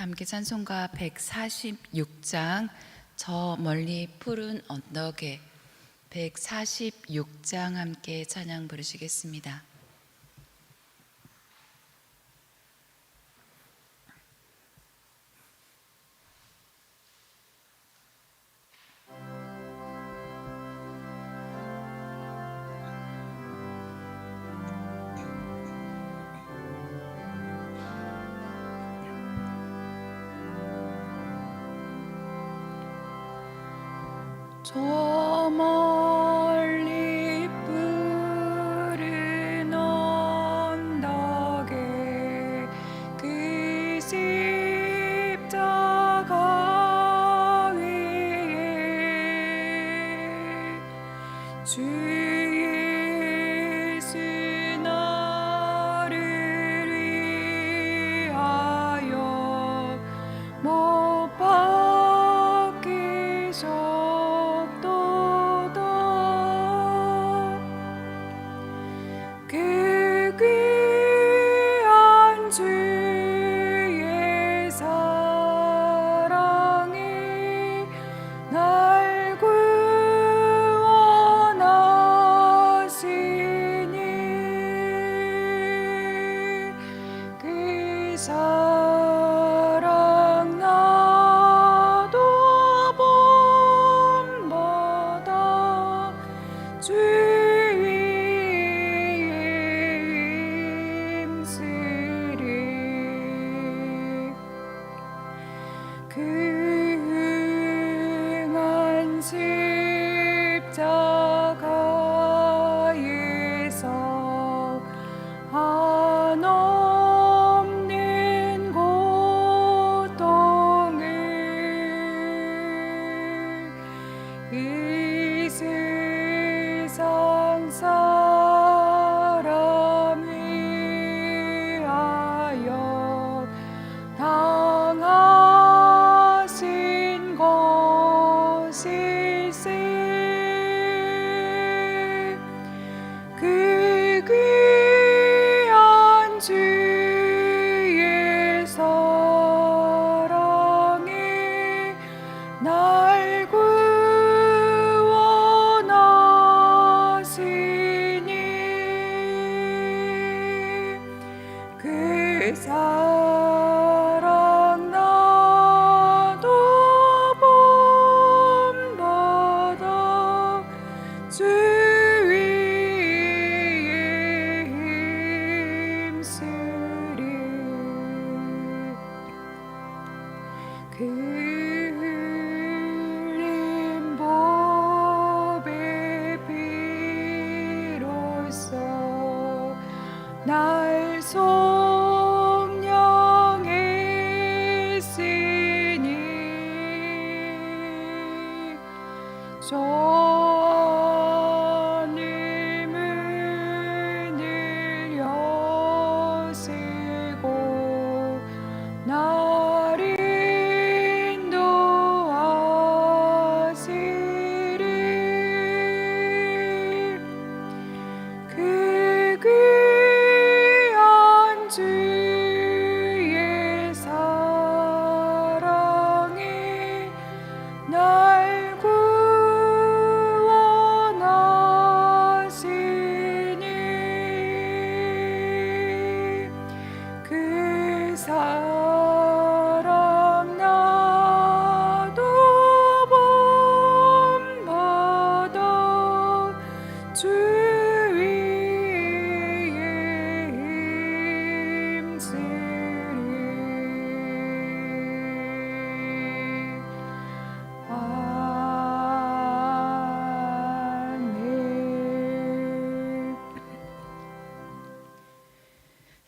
함께 찬송가 146장 저 멀리 푸른 언덕에 146장 함께 찬양 부르시겠습니다. 주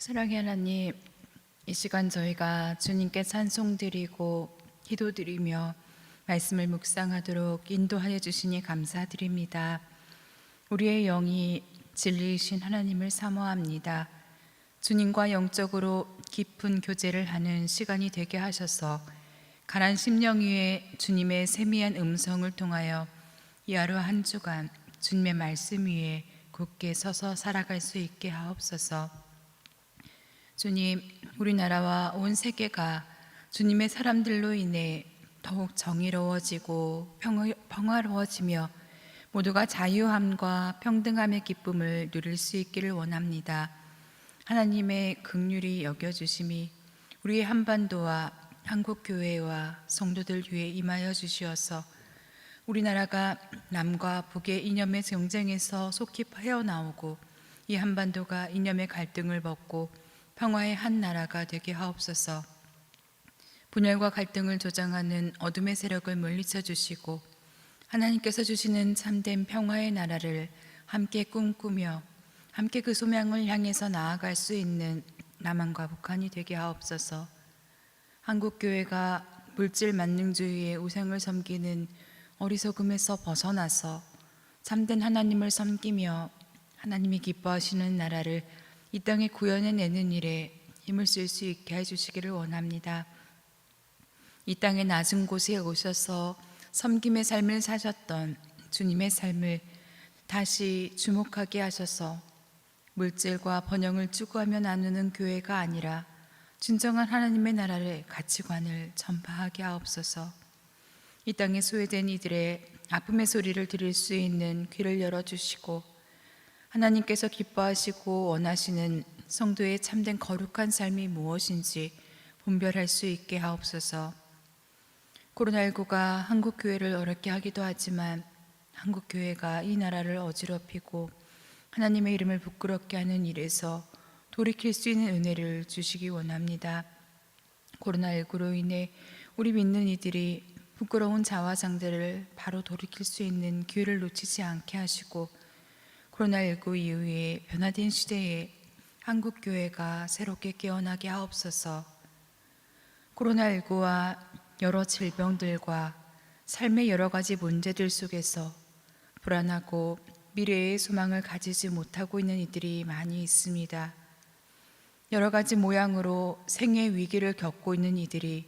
사랑의 하나님, 이 시간 저희가 주님께 찬송드리고 기도드리며 말씀을 묵상하도록 인도하여 주시니 감사드립니다. 우리의 영이 진리이신 하나님을 사모합니다. 주님과 영적으로 깊은 교제를 하는 시간이 되게 하셔서 가난 심령 위에 주님의 세미한 음성을 통하여 이 하루 한 주간 주님의 말씀 위에 굳게 서서 살아갈 수 있게 하옵소서. 주님, 우리나라와 온 세계가 주님의 사람들로 인해 더욱 정의로워지고 평- 평화로워지며 모두가 자유함과 평등함의 기쁨을 누릴 수 있기를 원합니다. 하나님의 극률이 여겨주심이 우리의 한반도와 한국 교회와 성도들 위해 임하여 주시어서 우리나라가 남과 북의 이념의 경쟁에서 속히 헤어나오고 이 한반도가 이념의 갈등을 벗고 평화의 한 나라가 되게 하옵소서. 분열과 갈등을 조장하는 어둠의 세력을 물리쳐 주시고 하나님께서 주시는 참된 평화의 나라를 함께 꿈꾸며 함께 그 소명을 향해서 나아갈 수 있는 남한과 북한이 되게 하옵소서. 한국 교회가 물질 만능주의의 우상을 섬기는 어리석음에서 벗어나서 참된 하나님을 섬기며 하나님이 기뻐하시는 나라를 이 땅에 구현해 내는 일에 힘을 쓸 수 있게 해 주시기를 원합니다. 이 땅의 낮은 곳에 오셔서 섬김의 삶을 사셨던 주님의 삶을 다시 주목하게 하셔서 물질과 번영을 추구하며 나누는 교회가 아니라 진정한 하나님의 나라의 가치관을 전파하게 하옵소서. 이 땅에 소외된 이들의 아픔의 소리를 들을 수 있는 귀를 열어 주시고 하나님께서 기뻐하시고 원하시는 성도의 참된 거룩한 삶이 무엇인지 분별할 수 있게 하옵소서. 코로나19가 한국 교회를 어렵게 하기도 하지만 한국 교회가 이 나라를 어지럽히고 하나님의 이름을 부끄럽게 하는 일에서 돌이킬 수 있는 은혜를 주시기 원합니다. 코로나19로 인해 우리 믿는 이들이 부끄러운 자화상들을 바로 돌이킬 수 있는 기회를 놓치지 않게 하시고 코로나19 이후에 변화된 시대에 한국 교회가 새롭게 깨어나게 하옵소서. 코로나19와 여러 질병들과 삶의 여러 가지 문제들 속에서 불안하고 미래의 소망을 가지지 못하고 있는 이들이 많이 있습니다. 여러 가지 모양으로 생의 위기를 겪고 있는 이들이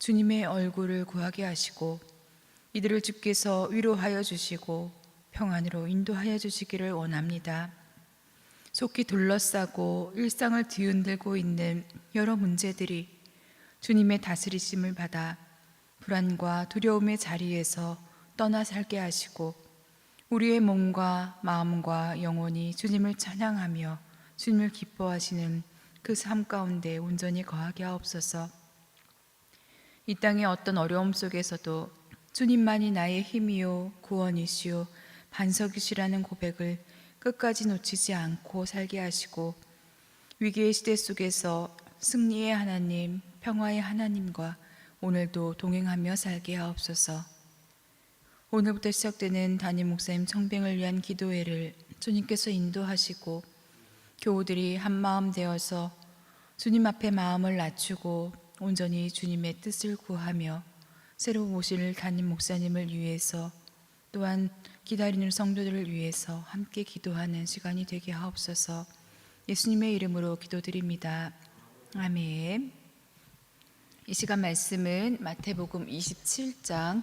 주님의 얼굴을 구하게 하시고 이들을 주께서 위로하여 주시고 평안으로 인도하여 주시기를 원합니다. 속히 둘러싸고 일상을 뒤흔들고 있는 여러 문제들이 주님의 다스리심을 받아 불안과 두려움의 자리에서 떠나 살게 하시고 우리의 몸과 마음과 영혼이 주님을 찬양하며 주님을 기뻐하시는 그 삶 가운데 온전히 거하게 하옵소서. 이 땅의 어떤 어려움 속에서도 주님만이 나의 힘이요 구원이시요 반석이 시라는 고백을 끝까지 놓치지 않고 살게 하시고 위기의 시대 속에서 승리의 하나님, 평화의 하나님과 오늘도 동행하며 살게 하옵소서. 오늘부터 시작되는 담임 목사님 청빙을 위한 기도회를 주님께서 인도하시고 교우들이 한 마음 되어서 주님 앞에 마음을 낮추고 온전히 주님의 뜻을 구하며 새로 오실 담임 목사님을 위해서 또한 기다리는 성도들을 위해서 함께 기도하는 시간이 되게 하옵소서. 예수님의 이름으로 기도드립니다. 아멘. 이 시간 말씀은 마태복음 27장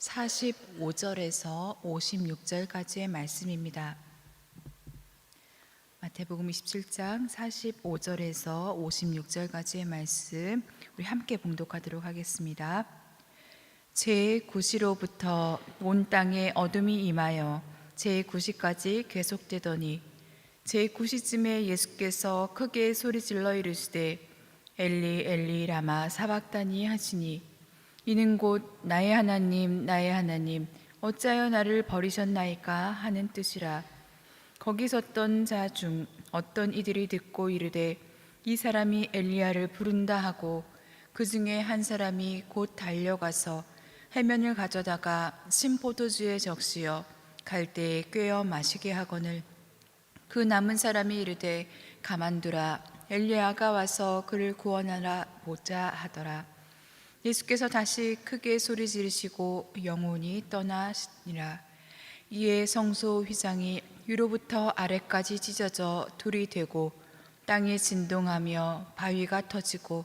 45절에서 56절까지의 말씀입니다. 마태복음 27장 45절에서 56절까지의 말씀 우리 함께 봉독하도록 하겠습니다. 제 구시로부터 온 땅에 어둠이 임하여 제 구시까지 계속되더니 제 구시쯤에 예수께서 크게 소리질러 이르시되 엘리 엘리 라마 사박다니 하시니 이는 곧 나의 하나님 나의 하나님 어찌하여 나를 버리셨나이까 하는 뜻이라. 거기 섰던 자 중 어떤 이들이 듣고 이르되 이 사람이 엘리야를 부른다 하고 그 중에 한 사람이 곧 달려가서 해면을 가져다가 신포도주에 적시어 갈대에 꿰어 마시게 하거늘. 그 남은 사람이 이르되 가만두라. 엘리야가 와서 그를 구원하라 보자 하더라. 예수께서 다시 크게 소리 지르시고 영혼이 떠나시니라. 이에 성소 휘장이 위로부터 아래까지 찢어져 둘이 되고 땅이 진동하며 바위가 터지고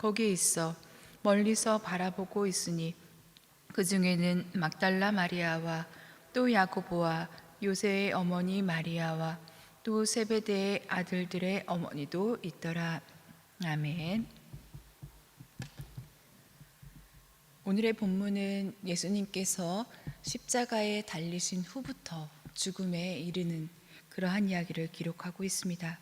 거기에 있어 멀리서 바라보고 있으니 그 중에는 막달라 마리아와 또 야고보와 요새의 어머니 마리아와 또 세베대의 아들들의 어머니도 있더라. 아멘. 오늘의 본문은 예수님께서 십자가에 달리신 후부터 죽음에 이르는 그러한 이야기를 기록하고 있습니다.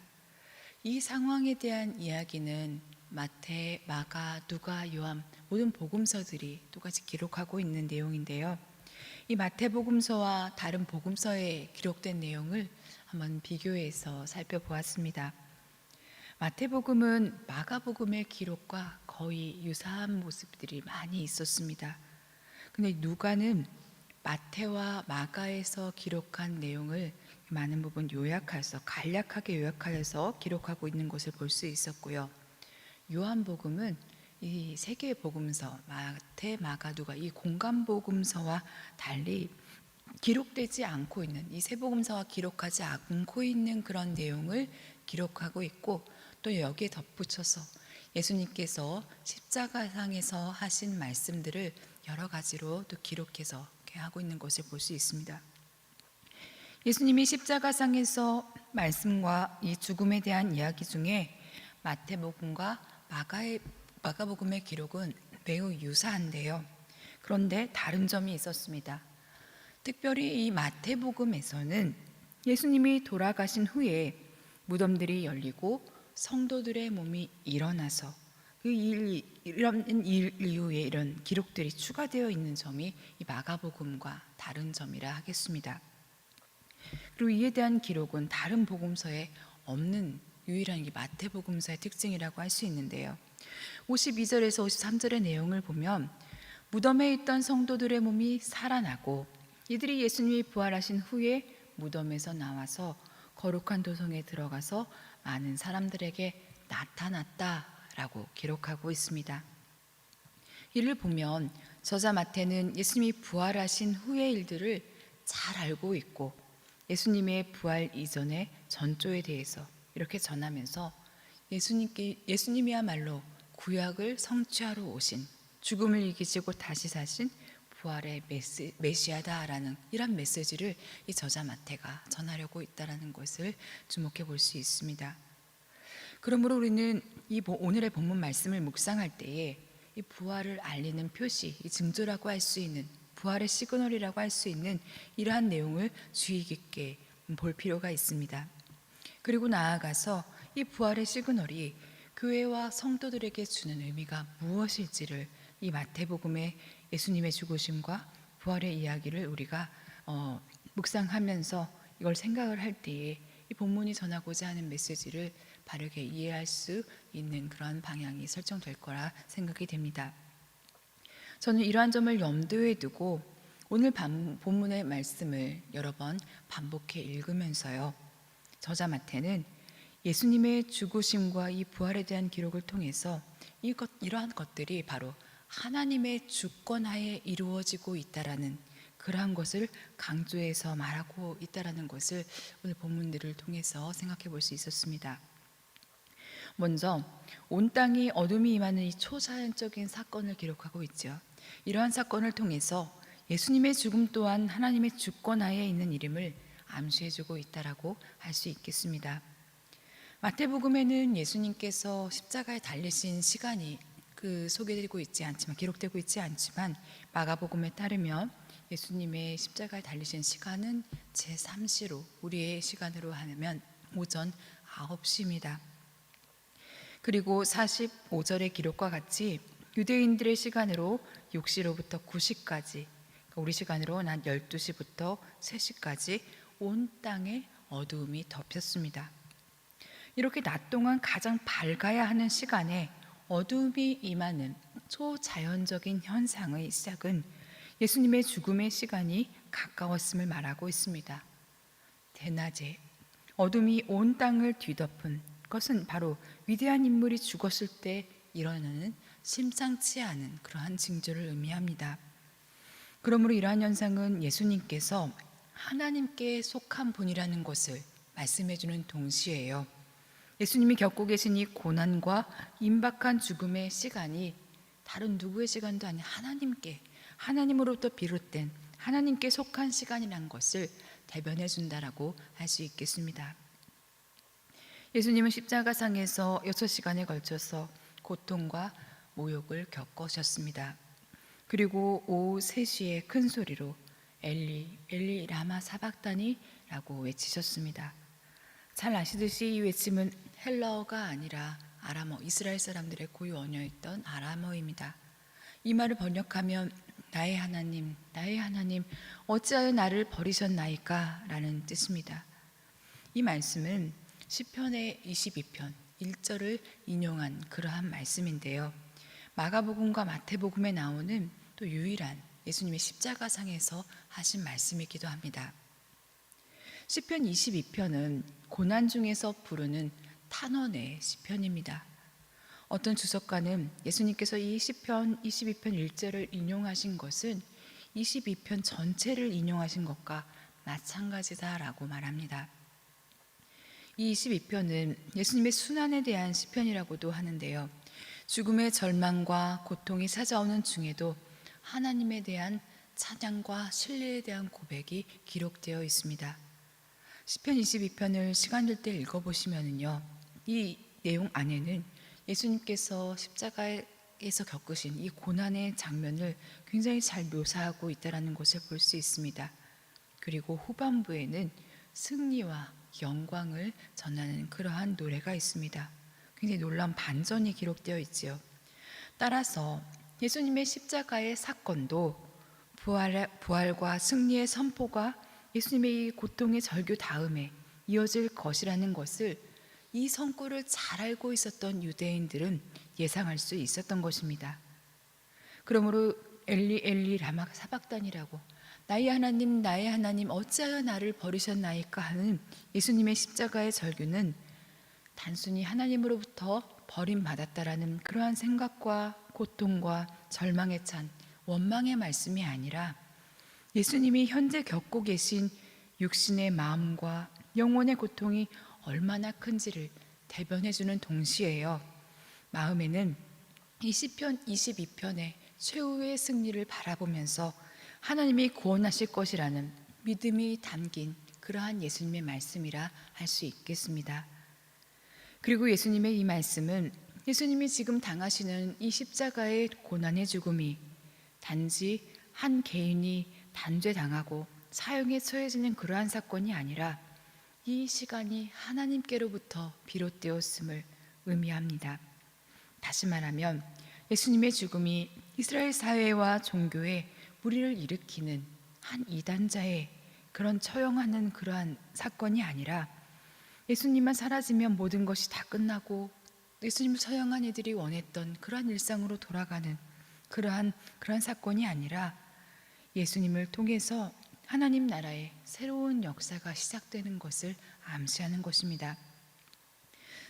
이 상황에 대한 이야기는 마태, 마가, 누가, 요한 모든 복음서들이 똑같이 기록하고 있는 내용인데요. 이 마태복음서와 다른 복음서에 기록된 내용을 한번 비교해서 살펴보았습니다. 마태복음은 마가복음의 기록과 거의 유사한 모습들이 많이 있었습니다. 근데 누가는 마태와 마가에서 기록한 내용을 많은 부분 요약해서 간략하게 요약하여서 기록하고 있는 것을 볼 수 있었고요. 요한복음은 이 세 개의 복음서 마태, 마가, 누가 이 공간 복음서와 달리 기록되지 않고 있는 이 세 복음서와 기록하지 않고 있는 그런 내용을 기록하고 있고 또 여기에 덧붙여서 예수님께서 십자가상에서 하신 말씀들을 여러 가지로 또 기록해서 하고 있는 것을 볼 수 있습니다. 예수님이 십자가상에서 말씀과 이 죽음에 대한 이야기 중에 마태복음과 마가의 마가복음의 기록은 매우 유사한데요. 그런데 다른 점이 있었습니다. 특별히 이 마태복음에서는 예수님이 돌아가신 후에 무덤들이 열리고 성도들의 몸이 일어나서 그 일, 이런 일 이후에 이런 기록들이 추가되어 있는 점이 이 마가복음과 다른 점이라 하겠습니다. 그리고 이에 대한 기록은 다른 복음서에 없는 유일한 이 마태복음서의 특징이라고 할 수 있는데요. 52절에서 53절의 내용을 보면 무덤에 있던 성도들의 몸이 살아나고 이들이 예수님이 부활하신 후에 무덤에서 나와서 거룩한 도성에 들어가서 많은 사람들에게 나타났다라고 기록하고 있습니다. 이를 보면 저자 마태는 예수님이 부활하신 후의 일들을 잘 알고 있고 예수님의 부활 이전의 전조에 대해서 이렇게 전하면서 예수님께 예수님이야말로 구약을 성취하러 오신 죽음을 이기시고 다시 사신 부활의 메시, 메시아다라는 이런 메시지를 이 저자 마태가 전하려고 있다라는 것을 주목해 볼 수 있습니다. 그러므로 우리는 이 오늘의 본문 말씀을 묵상할 때에 이 부활을 알리는 표시, 이 징조라고 할 수 있는 부활의 시그널이라고 할 수 있는 이러한 내용을 주의 깊게 볼 필요가 있습니다. 그리고 나아가서 이 부활의 시그널이 교회와 성도들에게 주는 의미가 무엇일지를 이 마태복음의 예수님의 죽으심과 부활의 이야기를 우리가 어, 묵상하면서 이걸 생각을 할 때에 이 본문이 전하고자 하는 메시지를 바르게 이해할 수 있는 그런 방향이 설정될 거라 생각이 됩니다. 저는 이러한 점을 염두에 두고 오늘 반, 본문의 말씀을 여러 번 반복해 읽으면서요. 저자 마태는 예수님의 죽으심과 이 부활에 대한 기록을 통해서 이것, 이러한 것들이 바로 하나님의 주권하에 이루어지고 있다라는 그러한 것을 강조해서 말하고 있다라는 것을 오늘 본문들을 통해서 생각해 볼 수 있었습니다. 먼저 온 땅이 어둠이 임하는 이 초자연적인 사건을 기록하고 있죠. 이러한 사건을 통해서 예수님의 죽음 또한 하나님의 주권하에 있는 이름을 암시해주고 있다라고 할 수 있겠습니다. 마태복음에는 예수님께서 십자가에 달리신 시간이 그 소개되고 있지 않지만 기록되고 있지 않지만 마가복음에 따르면 예수님의 십자가에 달리신 시간은 제 3시로 우리의 시간으로 하면 오전 9시입니다. 그리고 45절의 기록과 같이 유대인들의 시간으로 6시로부터 9시까지 우리 시간으로 난 12시부터 3시까지 온 땅에 어두움이 덮였습니다. 이렇게 낮 동안 가장 밝아야 하는 시간에 어둠이 임하는 초자연적인 현상의 시작은 예수님의 죽음의 시간이 가까웠음을 말하고 있습니다. 대낮에 어둠이 온 땅을 뒤덮은 것은 바로 위대한 인물이 죽었을 때 일어나는 심상치 않은 그러한 징조를 의미합니다. 그러므로 이러한 현상은 예수님께서 하나님께 속한 분이라는 것을 말씀해 주는 동시에요. 예수님이 겪고 계신 이 고난과 임박한 죽음의 시간이 다른 누구의 시간도 아닌 하나님께 하나님으로부터 비롯된 하나님께 속한 시간이란 것을 대변해 준다라고 할 수 있겠습니다. 예수님은 십자가상에서 6시간에 걸쳐서 고통과 모욕을 겪으셨습니다. 그리고 오후 3시에 큰 소리로 엘리 엘리 라마 사박다니라고 외치셨습니다. 잘 아시듯이 이 외침은 헬라어가 아니라 아람어 이스라엘 사람들의 고유 언어였던 아람어입니다. 이 말을 번역하면 나의 하나님 나의 하나님 어찌하여 나를 버리셨나이까라는 뜻입니다. 이 말씀은 시편의 22편 1절을 인용한 그러한 말씀인데요. 마가복음과 마태복음에 나오는 또 유일한 예수님의 십자가상에서 하신 말씀이기도 합니다. 시편 22편은 고난 중에서 부르는 탄원의 시편입니다. 어떤 주석가는 예수님께서 이 시편 22편 1절을 인용하신 것은 22편 전체를 인용하신 것과 마찬가지다라고 말합니다. 이 22편은 예수님의 순환에 대한 시편이라고도 하는데요. 죽음의 절망과 고통이 찾아오는 중에도 하나님에 대한 찬양과 신뢰에 대한 고백이 기록되어 있습니다. 시편 22편을 시간 될 때 읽어 보시면은요, 이 내용 안에는 예수님께서 십자가에서 겪으신 이 고난의 장면을 굉장히 잘 묘사하고 있다라는 것을 볼 수 있습니다. 그리고 후반부에는 승리와 영광을 전하는 그러한 노래가 있습니다. 굉장히 놀라운 반전이 기록되어 있지요. 따라서 예수님의 십자가의 사건도 부활, 부활과 승리의 선포가 예수님의 이 고통의 절규 다음에 이어질 것이라는 것을 이 성구를 잘 알고 있었던 유대인들은 예상할 수 있었던 것입니다. 그러므로 엘리 엘리 라마 사박단이라고 나의 하나님 나의 하나님 어찌하여 나를 버리셨나이까 하는 예수님의 십자가의 절규는 단순히 하나님으로부터 버림받았다라는 그러한 생각과 고통과 절망에 찬 원망의 말씀이 아니라 예수님이 현재 겪고 계신 육신의 마음과 영혼의 고통이 얼마나 큰지를 대변해 주는 동시에요. 마음에는 이 시편 22편의 최후의 승리를 바라보면서 하나님이 구원하실 것이라는 믿음이 담긴 그러한 예수님의 말씀이라 할 수 있겠습니다. 그리고 예수님의 이 말씀은 예수님이 지금 당하시는 이 십자가의 고난의 죽음이 단지 한 개인이 단죄당하고 사형에 처해지는 그러한 사건이 아니라 이 시간이 하나님께로부터 비롯되었음을 의미합니다. 다시 말하면 예수님의 죽음이 이스라엘 사회와 종교에 무리를 일으키는 한 이단자의 그런 처형하는 그러한 사건이 아니라 예수님만 사라지면 모든 것이 다 끝나고 예수님을 처형한 이들이 원했던 그러한 일상으로 돌아가는 그러한 그러한 사건이 아니라 예수님을 통해서 하나님 나라의 새로운 역사가 시작되는 것을 암시하는 것입니다.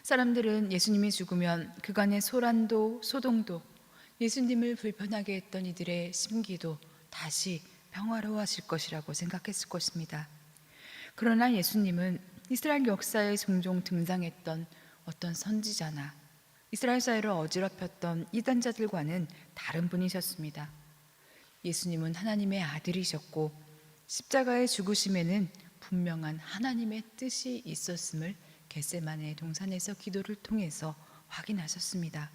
사람들은 예수님이 죽으면 그간의 소란도 소동도 예수님을 불편하게 했던 이들의 심기도 다시 평화로워하실 것이라고 생각했을 것입니다. 그러나 예수님은 이스라엘 역사에 종종 등장했던 어떤 선지자나 이스라엘 사회를 어지럽혔던 이단자들과는 다른 분이셨습니다. 예수님은 하나님의 아들이셨고 십자가의 죽으심에는 분명한 하나님의 뜻이 있었음을 겟세만의 동산에서 기도를 통해서 확인하셨습니다.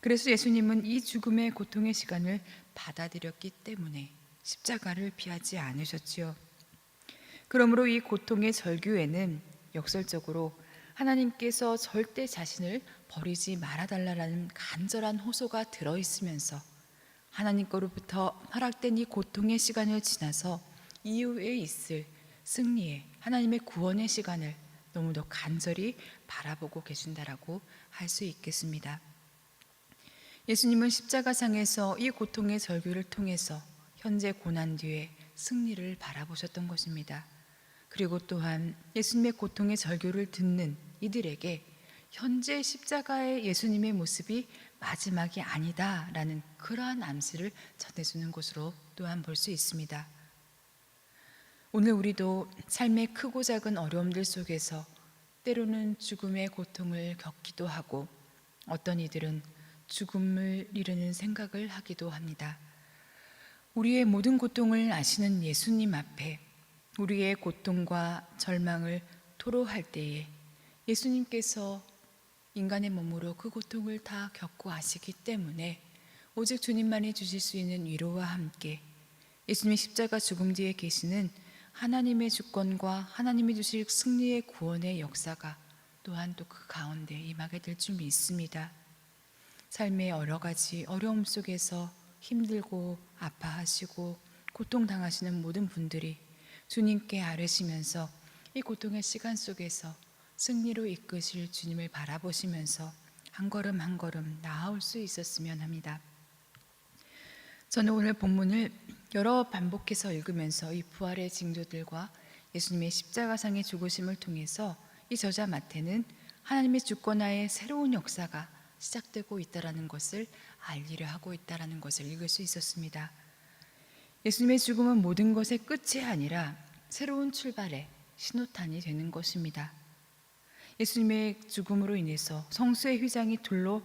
그래서 예수님은 이 죽음의 고통의 시간을 받아들였기 때문에 십자가를 피하지 않으셨지요. 그러므로 이 고통의 절규에는 역설적으로 하나님께서 절대 자신을 버리지 말아달라는 간절한 호소가 들어 있으면서 하나님 거로부터 허락된 이 고통의 시간을 지나서 이후에 있을 승리의 하나님의 구원의 시간을 너무도 간절히 바라보고 계신다라고 할 수 있겠습니다. 예수님은 십자가상에서 이 고통의 절규를 통해서 현재 고난 뒤에 승리를 바라보셨던 것입니다. 그리고 또한 예수님의 고통의 절규를 듣는 이들에게 현재 십자가의 예수님의 모습이 마지막이 아니다라는 그러한 암시를 전해주는 것으로 또한 볼 수 있습니다. 오늘 우리도 삶의 크고 작은 어려움들 속에서 때로는 죽음의 고통을 겪기도 하고 어떤 이들은 죽음을 이르는 생각을 하기도 합니다. 우리의 모든 고통을 아시는 예수님 앞에 우리의 고통과 절망을 토로할 때에 예수님께서 인간의 몸으로 그 고통을 다 겪고 아시기 때문에 오직 주님만이 주실 수 있는 위로와 함께 예수님의 십자가 죽음 뒤에 계시는 하나님의 주권과 하나님이 주실 승리의 구원의 역사가 또한 또 그 가운데 임하게 될 줄 믿습니다. 삶의 여러 가지 어려움 속에서 힘들고 아파하시고 고통당하시는 모든 분들이 주님께 아뢰시면서 이 고통의 시간 속에서 승리로 이끄실 주님을 바라보시면서 한 걸음 한 걸음 나아올 수 있었으면 합니다. 저는 오늘 본문을 여러 반복해서 읽으면서 이 부활의 징조들과 예수님의 십자가상의 죽으심을 통해서 이 저자 마태는 하나님의 주권하에 새로운 역사가 시작되고 있다라는 것을 알리려 하고 있다라는 것을 읽을 수 있었습니다. 예수님의 죽음은 모든 것의 끝이 아니라 새로운 출발의 신호탄이 되는 것입니다. 예수님의 죽음으로 인해서 성수의 휘장이 둘로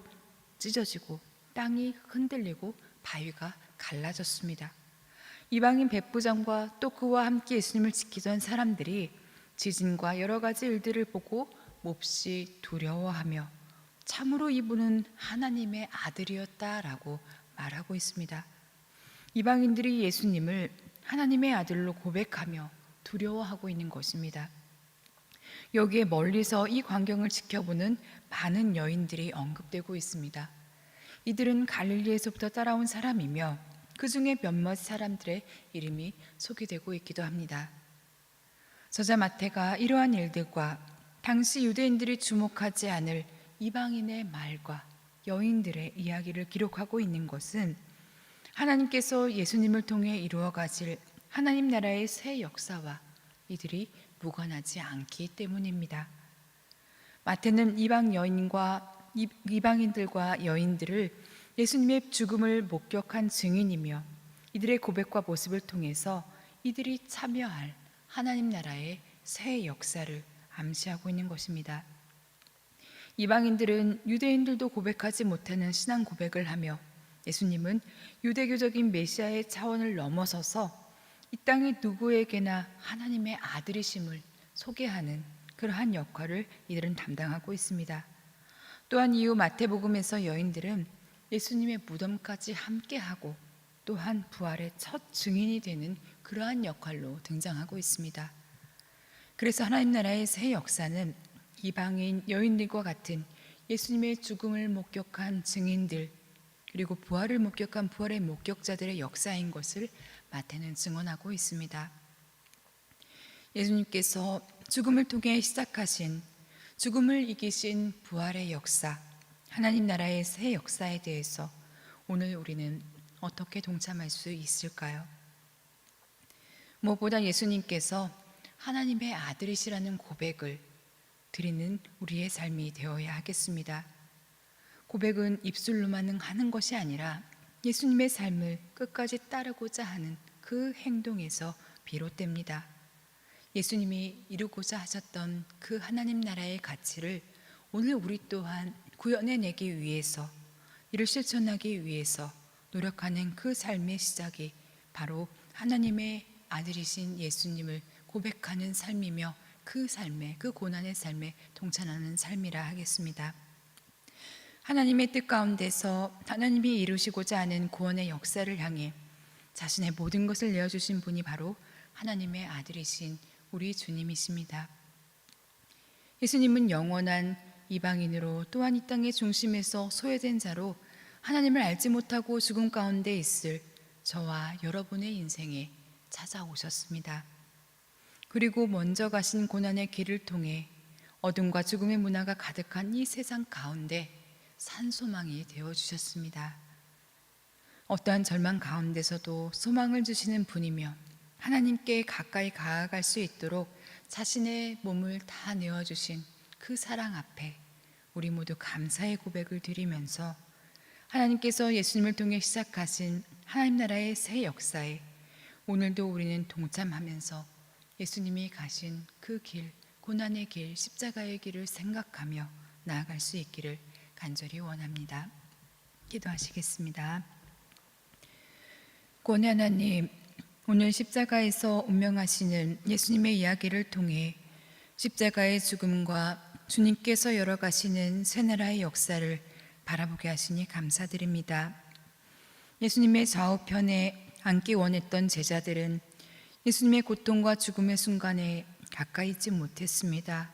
찢어지고 땅이 흔들리고 바위가 갈라졌습니다. 이방인 백부장과 또 그와 함께 예수님을 지키던 사람들이 지진과 여러 가지 일들을 보고 몹시 두려워하며 참으로 이분은 하나님의 아들이었다라고 말하고 있습니다. 이방인들이 예수님을 하나님의 아들로 고백하며 두려워하고 있는 것입니다. 여기에 멀리서 이 광경을 지켜보는 많은 여인들이 언급되고 있습니다. 이들은 갈릴리에서부터 따라온 사람이며 그 중에 몇몇 사람들의 이름이 소개되고 있기도 합니다. 저자 마태가 이러한 일들과 당시 유대인들이 주목하지 않을 이방인의 말과 여인들의 이야기를 기록하고 있는 것은 하나님께서 예수님을 통해 이루어 가실 하나님 나라의 새 역사와 이들이 무관하지 않기 때문입니다. 마태는 이방 여인과 이방인들과 여인들을 예수님의 죽음을 목격한 증인이며 이들의 고백과 모습을 통해서 이들이 참여할 하나님 나라의 새 역사를 암시하고 있는 것입니다. 이방인들은 유대인들도 고백하지 못하는 신앙 고백을 하며 예수님은 유대교적인 메시아의 차원을 넘어서서 이 땅의 누구에게나 하나님의 아들이심을 소개하는 그러한 역할을 이들은 담당하고 있습니다. 또한 이후 마태복음에서 여인들은 예수님의 무덤까지 함께하고 또한 부활의 첫 증인이 되는 그러한 역할로 등장하고 있습니다. 그래서 하나님 나라의 새 역사는 이방인 여인들과 같은 예수님의 죽음을 목격한 증인들 그리고 부활을 목격한 부활의 목격자들의 역사인 것을 마태는 증언하고 있습니다. 예수님께서 죽음을 통해 시작하신 죽음을 이기신 부활의 역사, 하나님 나라의 새 역사에 대해서 오늘 우리는 어떻게 동참할 수 있을까요? 무엇보다 예수님께서 하나님의 아들이시라는 고백을 드리는 우리의 삶이 되어야 하겠습니다. 고백은 입술로만 하는 것이 아니라 예수님의 삶을 끝까지 따르고자 하는 그 행동에서 비롯됩니다. 예수님이 이루고자 하셨던 그 하나님 나라의 가치를 오늘 우리 또한 구현해내기 위해서 이를 실천하기 위해서 노력하는 그 삶의 시작이 바로 하나님의 아들이신 예수님을 고백하는 삶이며 그 삶에 그 고난의 삶에 동참하는 삶이라 하겠습니다. 하나님의 뜻 가운데서 하나님이 이루시고자 하는 구원의 역사를 향해 자신의 모든 것을 내어 주신 분이 바로 하나님의 아들이신 우리 주님이십니다. 예수님은 영원한 이방인으로 또한 이 땅의 중심에서 소외된 자로 하나님을 알지 못하고 죽음 가운데 있을 저와 여러분의 인생에 찾아오셨습니다. 그리고 먼저 가신 고난의 길을 통해 어둠과 죽음의 문화가 가득한 이 세상 가운데 산소망이 되어 주셨습니다. 어떠한 절망 가운데서도 소망을 주시는 분이며 하나님께 가까이 가아갈 수 있도록 자신의 몸을 다 내어 주신 그 사랑 앞에 우리 모두 감사의 고백을 드리면서 하나님께서 예수님을 통해 시작하신 하나님 나라의 새 역사에 오늘도 우리는 동참하면서 예수님이 가신 그 길, 고난의 길, 십자가의 길을 생각하며 나아갈 수 있기를 간절히 원합니다. 기도하시겠습니다. 고하나님 오늘 십자가에서 운명하시는 예수님의 이야기를 통해 십자가의 죽음과 주님께서 열어가시는 새 나라의 역사를 바라보게 하시니 감사드립니다. 예수님의 좌우편에 앉기 원했던 제자들은 예수님의 고통과 죽음의 순간에 가까이 있지 못했습니다.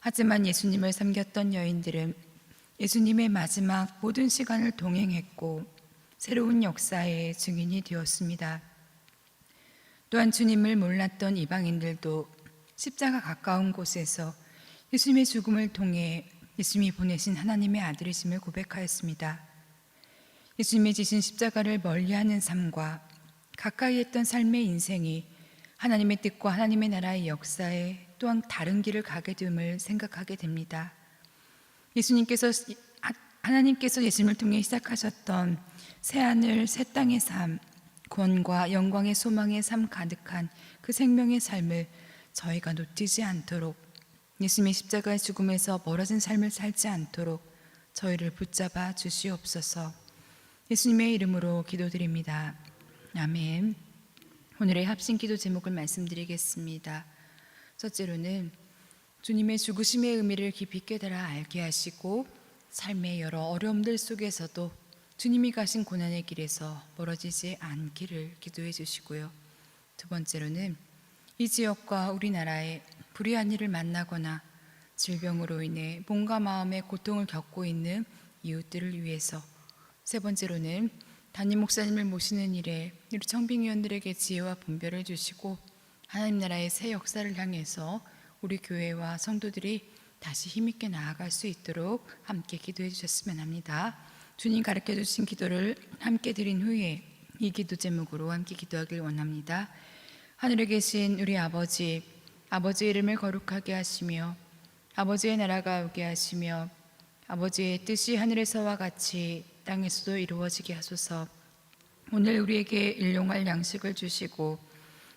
하지만 예수님을 섬겼던 여인들은 예수님의 마지막 모든 시간을 동행했고 새로운 역사의 증인이 되었습니다. 또한 주님을 몰랐던 이방인들도 십자가 가까운 곳에서 예수님의 죽음을 통해 예수님이 보내신 하나님의 아들이심을 고백하였습니다. 예수님의 지신 십자가를 멀리하는 삶과 가까이 했던 삶의 인생이 하나님의 뜻과 하나님의 나라의 역사에 또한 다른 길을 가게 됨을 생각하게 됩니다. 예수님께서 하- 하나님께서 예수님을 통해 시작하셨던 새 하늘 새 땅의 삶, 구원과 영광의 소망의 삶 가득한 그 생명의 삶을 저희가 놓치지 않도록 예수님의 십자가의 죽음에서 멀어진 삶을 살지 않도록 저희를 붙잡아 주시옵소서. 예수님의 이름으로 기도드립니다. 아멘. 오늘의 합심 기도 제목을 말씀드리겠습니다. 첫째로는 주님의 죽으심의 의미를 깊이 깨달아 알게 하시고 삶의 여러 어려움들 속에서도 주님이 가신 고난의 길에서 멀어지지 않기를 기도해 주시고요. 두 번째로는 이 지역과 우리나라에 불의한 일을 만나거나 질병으로 인해 몸과 마음의 고통을 겪고 있는 이웃들을 위해서 세 번째로는 담임 목사님을 모시는 일에 우리 청빙위원들에게 지혜와 분별을 주시고 하나님 나라의 새 역사를 향해서 우리 교회와 성도들이 다시 힘있게 나아갈 수 있도록 함께 기도해 주셨으면 합니다. 주님 가르쳐 주신 기도를 함께 드린 후에 이 기도 제목으로 함께 기도하길 원합니다. 하늘에 계신 우리 아버지, 아버지의 이름을 거룩하게 하시며 아버지의 나라가 오게 하시며 아버지의 뜻이 하늘에서와 같이 땅에서도 이루어지게 하소서. 오늘 우리에게 일용할 양식을 주시고